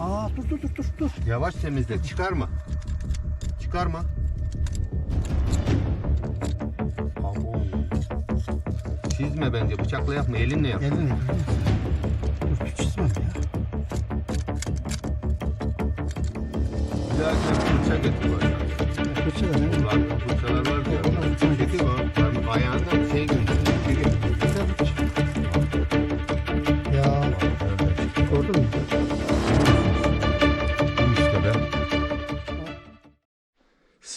Aa dur dur dur dur dur. Yavaş temizle. Çıkarma. Çıkarma. Abo. Çizme bence. Bıçakla yapma. Elinle yap. Eline eline. Dur bir çizmem ya. Bir dahakine fırça getir bana. Fırça da ne? Var fırçalar var ya. Çekil o. Ben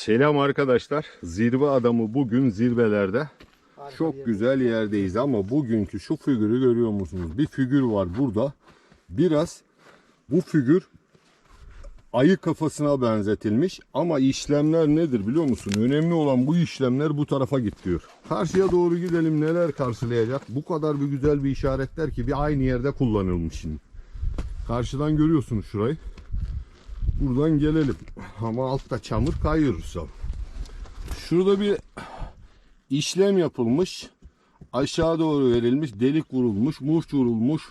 Selam arkadaşlar. Zirve adamı bugün zirvelerde. Çok güzel yerdeyiz ama bugünkü şu figürü görüyor musunuz? Bir figür var burada. Biraz bu figür ayı kafasına benzetilmiş ama işlemler nedir biliyor musun? Önemli olan bu işlemler bu tarafa git diyor. Karşıya doğru gidelim neler karşılayacak? Bu kadar bir güzel bir işaretler ki bir aynı yerde kullanılmış şimdi. Karşıdan görüyorsunuz şurayı. Buradan gelelim. Ama altta çamur kayıyoruz. Şurada bir işlem yapılmış. Aşağı doğru verilmiş. Delik vurulmuş. Muş vurulmuş.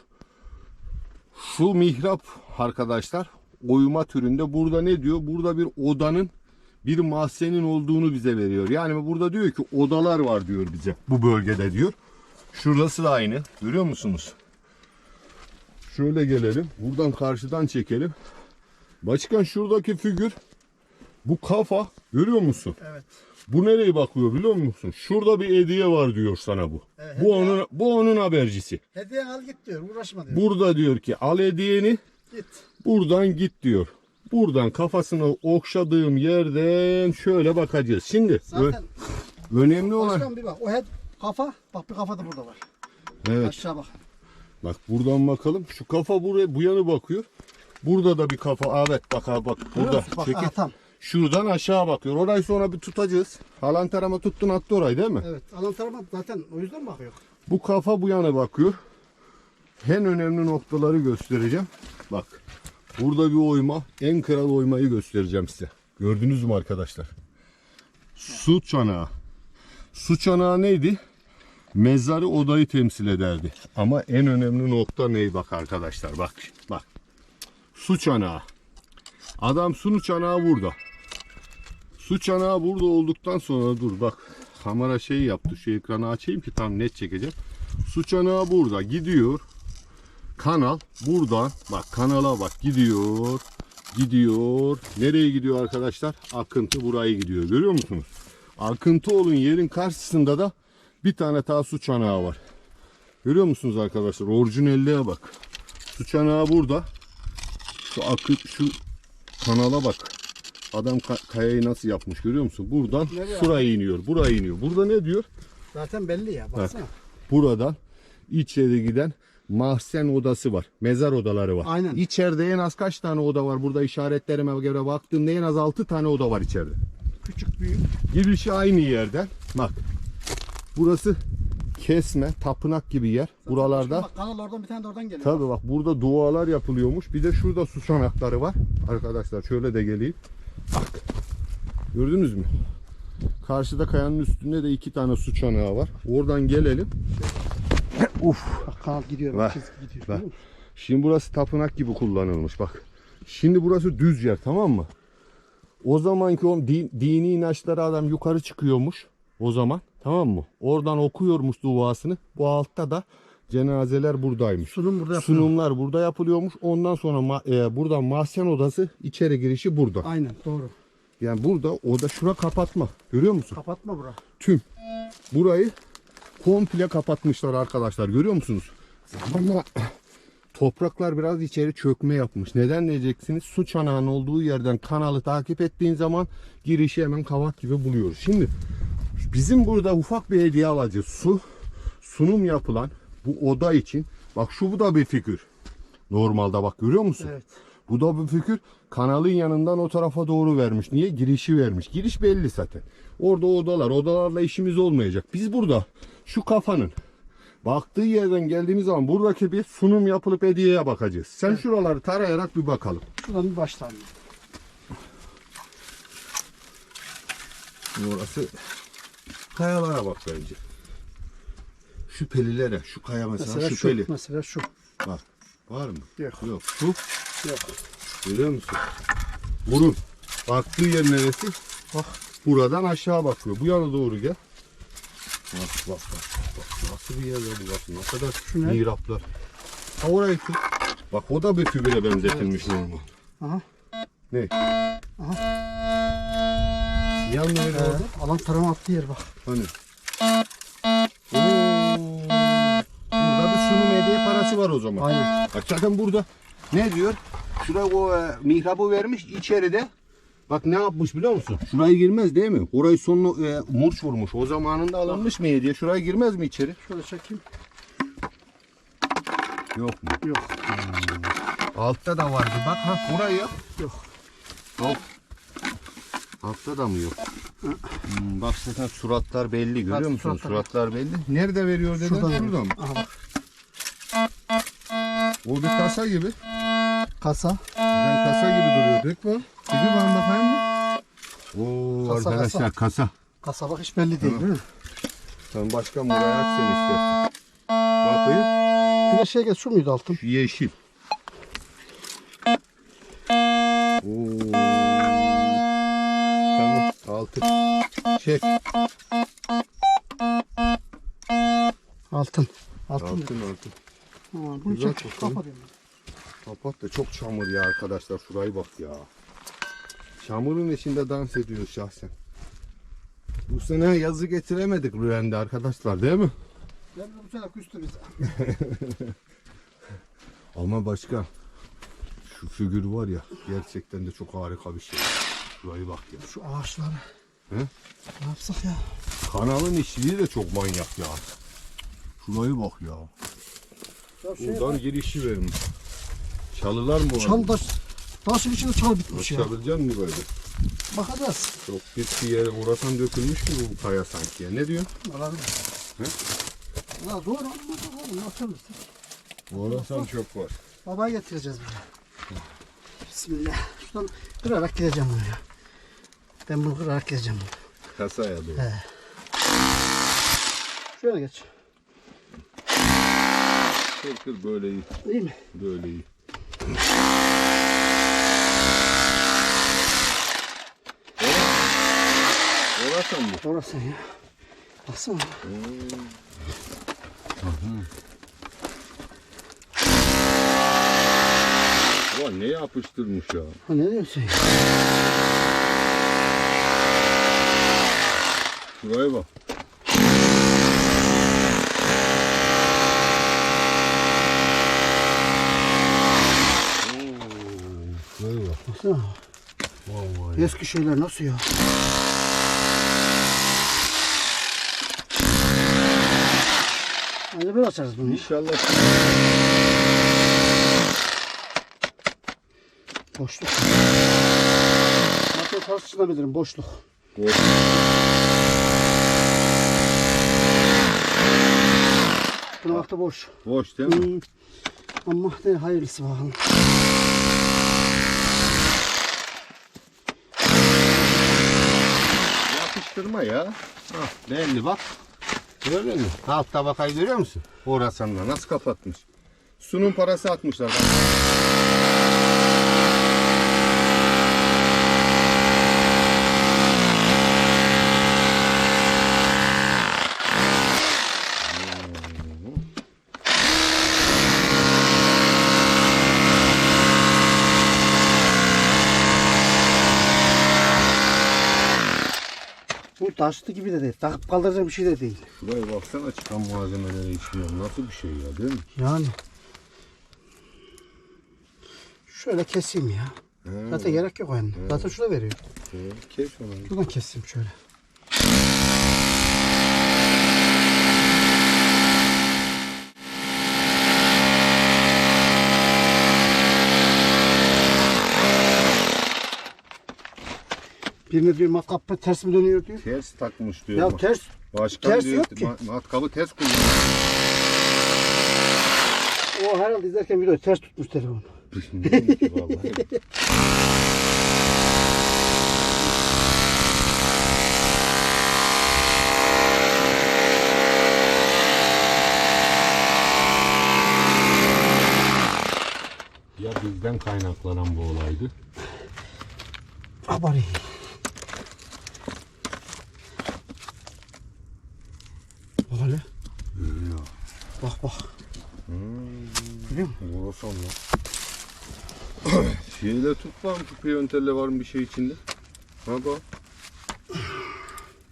Şu mihrap arkadaşlar oyma türünde. Burada ne diyor? Burada bir odanın bir mahzenin olduğunu bize veriyor. Yani burada diyor ki odalar var diyor bize bu bölgede diyor. Şurası da aynı. Görüyor musunuz? Şöyle gelelim. Buradan karşıdan çekelim. Başkan şuradaki figür bu kafa görüyor musun? Evet. Bu nereye bakıyor biliyor musun? Şurada bir hediye var diyor sana bu. Evet, bu onun bu onun habercisi. Hediye al git diyor. Uğraşma diyor. Burada diyor ki al hediyeni Git. buradan git diyor. Buradan kafasını okşadığım yerden şöyle bakacağız. Şimdi Zaten önemli olan başkan bir bak. O hep kafa. Bak bir kafa da burada var. evet Aşağı bak. bak buradan bakalım. Şu kafa buraya bu yana bakıyor. Burada da bir kafa. Evet bak abi bak burada. Bak Çekil. aha, tam. Şuradan aşağı bakıyor. Orayı sonra bir tutacağız. Halan tarama tuttun attı orayı değil mi? Evet. Alan tarafa zaten o yüzden bakıyor. Bu kafa bu yana bakıyor. En önemli noktaları göstereceğim. Bak. Burada bir oyma. En kral oymayı göstereceğim size. Gördünüz mü arkadaşlar? Su çanağı. Su çanağı neydi? Mezarı odayı temsil ederdi. Ama en önemli nokta ney bak arkadaşlar. Bak. Bak. Su çanağı. Adam su çanağı burada. Su çanağı burada olduktan sonra dur bak. Kamera şey yaptı. Şu ekranı açayım ki tam net çekeceğim. Su çanağı burada gidiyor. Kanal buradan bak kanala bak gidiyor. Gidiyor. Nereye gidiyor arkadaşlar? Akıntı buraya gidiyor. Görüyor musunuz? Akıntı olun yerin karşısında da bir tane daha su çanağı var. Görüyor musunuz arkadaşlar? Orijinalliğe bak. Su çanağı burada. Şu akı şu kanala bak. Adam ka- kayayı nasıl yapmış görüyor musun? Buradan Nereye şuraya iniyor. Buraya iniyor. Burada ne diyor? Zaten belli ya. Baksana. Buradan içeri giden mahzen odası var. Mezar odaları var. Aynen. İçeride en az kaç tane oda var? Burada işaretlerime göre baktığımda en az 6 tane oda var içeride. Küçük büyük. Girişi aynı yerden. Bak. Burası kesme, tapınak gibi yer. Buralarda Bak kanal oradan bir tane de oradan geliyor. Tabii bak burada dualar yapılıyormuş. Bir de şurada su çanakları var. Arkadaşlar şöyle de geleyim. Bak. Gördünüz mü? Karşıda kayanın üstünde de iki tane su çanağı var. Oradan gelelim. Uf. Bak kanal gidiyor. Bak, gidiyor. bak. Şimdi burası tapınak gibi kullanılmış bak. Şimdi burası düz yer tamam mı? O zamanki o din- dini inançları adam yukarı çıkıyormuş o zaman tamam mı? Oradan okuyormuş duasını. Bu altta da cenazeler buradaymış. Sunum burada yapılıyor. Sunumlar burada yapılıyormuş. Ondan sonra ma- e, buradan mahzen odası içeri girişi burada. Aynen doğru. Yani burada oda şura kapatma. Görüyor musun? Kapatma bura. Tüm. Burayı komple kapatmışlar arkadaşlar. Görüyor musunuz? Zamanla topraklar biraz içeri çökme yapmış. Neden diyeceksiniz? Su çanağının olduğu yerden kanalı takip ettiğin zaman girişi hemen kavak gibi buluyoruz. Şimdi bizim burada ufak bir hediye alacağız. Su, sunum yapılan bu oda için. Bak şu bu da bir figür. Normalde bak görüyor musun? Evet. Bu da bir fikir kanalın yanından o tarafa doğru vermiş. Niye? Girişi vermiş. Giriş belli zaten. Orada odalar. Odalarla işimiz olmayacak. Biz burada şu kafanın baktığı yerden geldiğimiz zaman buradaki bir sunum yapılıp hediyeye bakacağız. Sen şuraları tarayarak bir bakalım. Şuradan bir başlayalım. Orası kayalara bak bence. Şüphelilere. Şu kaya mesela, Mesela şu. şüpheli. Mesela şu. Bak. Var mı? Yok. Yok. Şu. Yok. Görüyor musun? Burun. Baktığı yer neresi? Bak. Buradan aşağı bakıyor. Bu yana doğru gel. Bak bak bak. bak. Nasıl bir yer ya bu bak. Ne kadar Şu ne? mihraplar. Ha orayı tut. Bak o da bir figüre benzetilmiş normal. Aha. Ne? Aha. Yan orada? alan tarama attığı yer bak. Hani? Oo. Burada bir sunum hediye parası var o zaman. Aynen. Bak zaten burada ne diyor? Şuraya o e, mihrabı vermiş içeride. Bak ne yapmış biliyor musun? Şuraya girmez değil mi? Orayı sonunu e, murç vurmuş. O zamanında alınmış mı hediye? Şuraya girmez mi içeri? Şöyle çekeyim. Yok mu? Yok. Altta da vardı. Bak ha burayı yap. Yok. Alt. Altta da mı yok? Hmm, bak zaten suratlar belli görüyor Bak, musun? suratlar. Suratlar belli. Nerede veriyor? Şuradan Şurada, veriyor. mı? Aha bak. O bir kasa gibi. Kasa. Ben kasa gibi duruyor. Dök bak. Bir bana bakayım mı? Oo Kasa, arkadaşlar kasa. Kasa bak hiç belli değil değil mi? Sen başka buraya aç sen istersen. Bakayım. Bir de şey gel şu muydu altın? Şu yeşil. Altı. Çek. Altın. Altın. Altın altın. Tamam, bunu Güzel çek. bakalım. Kapat. Kapat da çok çamur ya arkadaşlar. Şurayı bak ya. Çamurun içinde dans ediyor şahsen. Bu sene yazı getiremedik Rüyende arkadaşlar değil mi? De bu sene küstü bize. Ama başka şu figür var ya gerçekten de çok harika bir şey. Şurayı bak ya. Şu ağaçları. He? Ne yapsak ya? Kanalın işçiliği de çok manyak ya. Şurayı bak ya. Ya şey Buradan girişi vermiş. Çalılar mı var? çal taş. Taşın içinde çal bitmiş ya. Açabilecek misin böyle? Bakacağız. Çok pis bir yere uğrasan dökülmüş gibi bu kaya sanki ya. Ne diyorsun? Olabilir. He? Ya ama bakalım nasıl Uğrasan çok var. Babaya getireceğiz bunu. Bismillah. Şuradan kırarak gideceğim bunu ya. Ben bunu kırarak gideceğim bunu. Kasaya doğru. He. Şöyle geç. Kır kır böyle iyi. İyi mi? Böyle iyi. Uğrasan mı? Orası ya. Baksana. Ulan ne yapıştırmış ya? Ha ne diyorsun Şuraya bak. Şuraya bak. Baksana. Vallahi. Eski şeyler nasıl ya? Hadi böyle açarız bunu. İnşallah Boşluk. Motor karşısında bilirim boşluk. boş. Da boş. Boş değil mi? Hmm. Ama ne hayırlısı bakalım. Yapıştırma ya. Hah, belli bak. Gördün mü? Alt tabakayı görüyor musun? Orasında nasıl kapatmış. Sunum parası atmışlar. Taşlı gibi de değil. Takıp kaldıracak bir şey de değil. Şuraya baksana çıkan malzemelere içiyor. Nasıl bir şey ya değil mi? Yani. Şöyle keseyim ya. He, Zaten gerek yok yani. Zaten şurada veriyor. he, Kes onu. Şuradan keseyim şöyle. Birine diyor matkap ters mi dönüyor diyor. Ters takmış diyor. Ya ters Başkan ters diyor, yok ki. ma- matkabı ters kullanıyor. o herhalde izlerken video ters tutmuş telefonu. Vallahi. Ya biz Sizden kaynaklanan bu olaydı. Abari. Bak hele. Bak bak. Allah. Şeyle tut var mı? Şu piyontelle var mı bir şey içinde? Ha bak.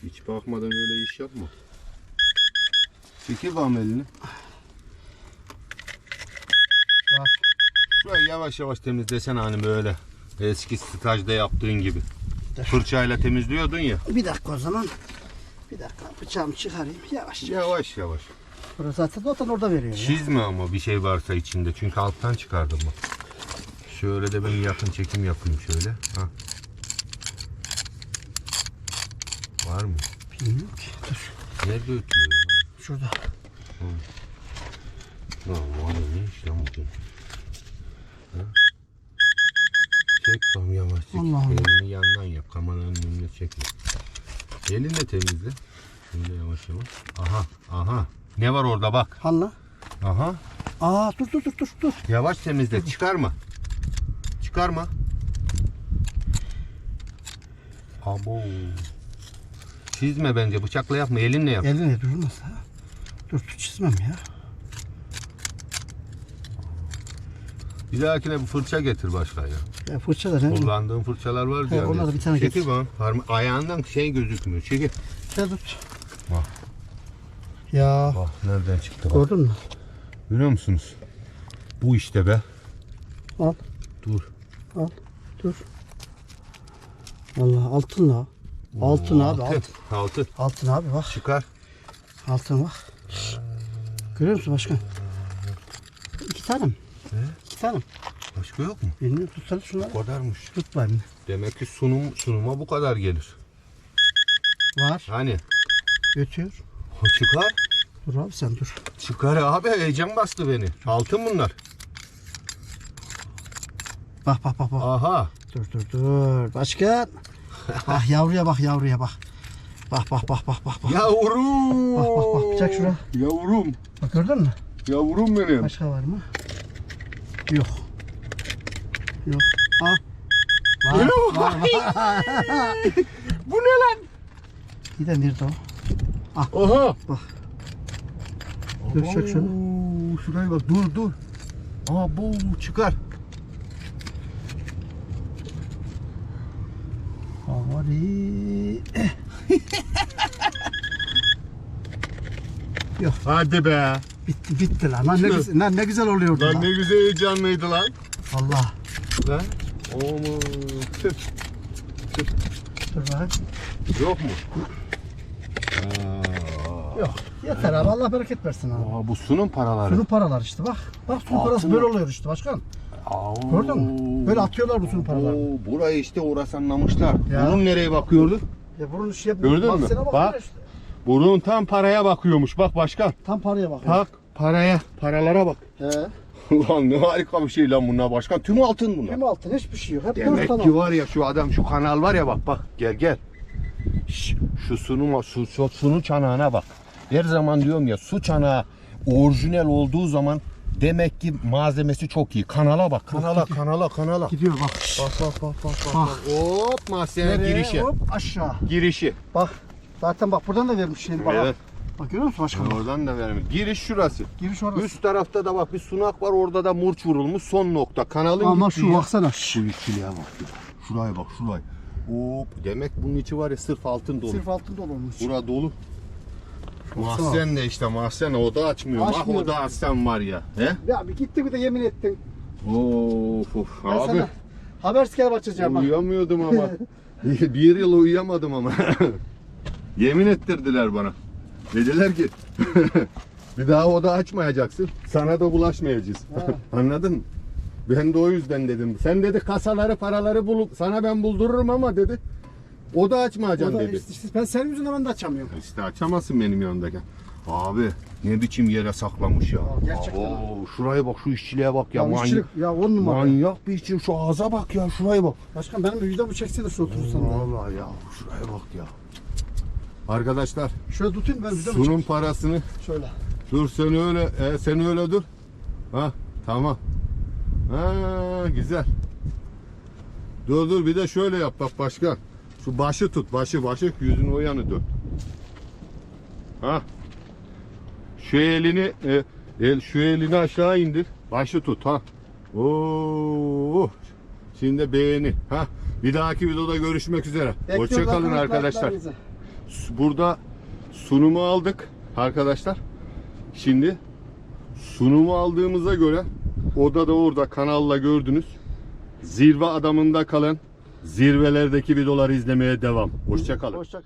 Hiç bakmadan öyle iş yapma. Çekil bakalım elini. Var. Şurayı yavaş yavaş temizlesen hani böyle eski stajda yaptığın gibi. Dur. Fırçayla temizliyordun ya. Bir dakika o zaman. Bir dakika bıçağımı çıkarayım. Yavaş yavaş. Yavaş yavaş. Burası zaten zaten orada veriyor ya. Çizme ama bir şey varsa içinde. Çünkü alttan çıkardım bak. Şöyle de ben yakın çekim yapayım şöyle. Ha. Var mı? Bilmiyorum ki. Dur. Nerede ötüyor? ya? Şurada. Lan var ya, ne iş lan bugün? Ha? Çek tam yavaş çek. Allah Allah. Elini yandan yap. Kameranın önüne çekme. Elinle temizle. Şöyle yavaş yavaş. Aha aha. Ne var orada bak. Hanla. Aha. Aa dur dur dur dur dur. Yavaş temizle. Çıkarma. Çıkarma. Abo. Çizme bence. Bıçakla yapma. Elinle yap. Eline durmaz ha. Dur dur çizmem ya. Bir dahakine bir fırça getir başka ya. Ya fırça da ne? Kullandığın fırçalar var He, ya. onları bir tane Çekil getir. bana. Parma- ayağından şey gözükmüyor. Çekil. Gel tut. Ya Bak nereden çıktı bak. gördün mü? Görüyor musunuz? Bu işte be. Al. Dur. Al. Dur. Allah altın la. Altın abi altın. Altı. Altın abi bak. Çıkar. Altın bak. Görüyor musun başkan? İki tane mi? İki tane mi? Başka yok mu? Bilmiyorum tutsana şunları. Bu kadarmış. Tut bakayım. Demek ki sunum sunuma bu kadar gelir. Var. Hani? Götür. Ha, Çıkar. Dur abi sen dur. Çıkar abi heyecan bastı beni. Altın bunlar. Bak bak bak bak. Aha. Dur dur dur. Başkan. bak yavruya bak yavruya bak. Bak bak bak bak bak. bak. Yavrum. Bak, bak, bak. Çek şuraya. Yavrum. Bak gördün mü? Yavrum benim. Başka var mı? Yok. Yok. Ha. Var, var, var. Bu ne lan? Giden nerede o? Aha. Bak. Dur çek şunu. Şuraya bak dur dur. Aa bu çıkar. Havari. Hadi be. Bitti bitti lan. Lan ne güzel, lan ne güzel oluyordu lan. Lan ne güzel heyecanlıydı lan. Allah. Lan. Aman. Tüh. Dur bakayım. Yok mu? Yok. Yeter abi. Allah bereket versin abi. Aa, bu sunum paraları. Sunu paralar işte bak. Bak sunu parası böyle oluyor işte başkan. Aa. Gördün mü? Böyle atıyorlar bu sunu paralarını. Oo, burayı işte orası anlamışlar. Ya. Burun nereye bakıyordu? Ya bunun şey Gördün mü? bak Bak. işte. Burun tam paraya bakıyormuş. Bak başkan. Tam paraya bak. Bak paraya. Paralara bak. He. Lan ne harika bir şey lan bunlar başkan. Tüm altın bunlar. Hem altın hiçbir şey yok. Hep Demek ki var ya şu adam şu kanal var ya bak bak gel gel. Şş, şu sunuma su, su, sunu çanağına bak. Her zaman diyorum ya su çanağı orijinal olduğu zaman demek ki malzemesi çok iyi. Kanala bak kanala kanala kanala. Gidiyor bak. Bak bak bak bak bak. Bak. Hop mahzene girişi. Hop aşağı. Girişi. Bak. Zaten bak buradan da vermiş şeyini bak. Evet. Bak görüyor musun başkan? Oradan da vermiş. Giriş şurası. Giriş orası. Üst tarafta da bak bir sunak var orada da murç vurulmuş son nokta. Kanalın Ama şu yer. baksana. Şu işçiliğe bak ya. Şuraya bak şuraya. Hop. Demek bunun içi var ya sırf altın dolu. Sırf altın dolu olmuş. Bura dolu. Mahzen de işte mahzen oda açmıyor. Bak Açmıyor. oda açsam var ya. He? Ya bir gitti bir de yemin ettin. Of of. Ben Abi sana haber siker açacağım bak. uyuyamıyordum ama. bir yıl uyuyamadım ama. Yemin ettirdiler bana. Dediler ki bir daha oda açmayacaksın. Sana da bulaşmayacağız. Ha. Anladın mı? Ben de o yüzden dedim. Sen dedi kasaları paraları bulup sana ben buldururum ama dedi. Açmayacaksın O da dedi. işte- işte ben senin yüzünden ben de açamıyorum. İşte açamazsın benim yanımdaki. Abi ne biçim yere saklamış ya. Aa, gerçekten Abo, şuraya bak şu işçiliğe bak ya. Ya, manyak, işçilik, ya on numara. manyak bir işçi. Şu ağza bak ya şuraya bak. Başkan benim bu çeksene şu oturursan. da. Vallahi ya şuraya bak ya. Arkadaşlar Şöyle tutayım ben yüzden sunum parasını Şöyle. dur sen öyle e, sen öyle dur. Ha tamam. Ha güzel. Dur dur bir de şöyle yap bak başkan. Şu başı tut başı başı yüzün o yanı dön. Ha. Şu elini e, el, şu elini aşağı indir. Başı tut ha. Oo. Şimdi beğeni. Ha. Bir dahaki videoda görüşmek üzere. Hoşçakalın arkadaşlar. Burada sunumu aldık arkadaşlar. Şimdi sunumu aldığımıza göre oda da orada kanalla gördünüz. Zirve adamında kalın. Zirvelerdeki videoları izlemeye devam. Hoşçakalın. Hoşçakalın.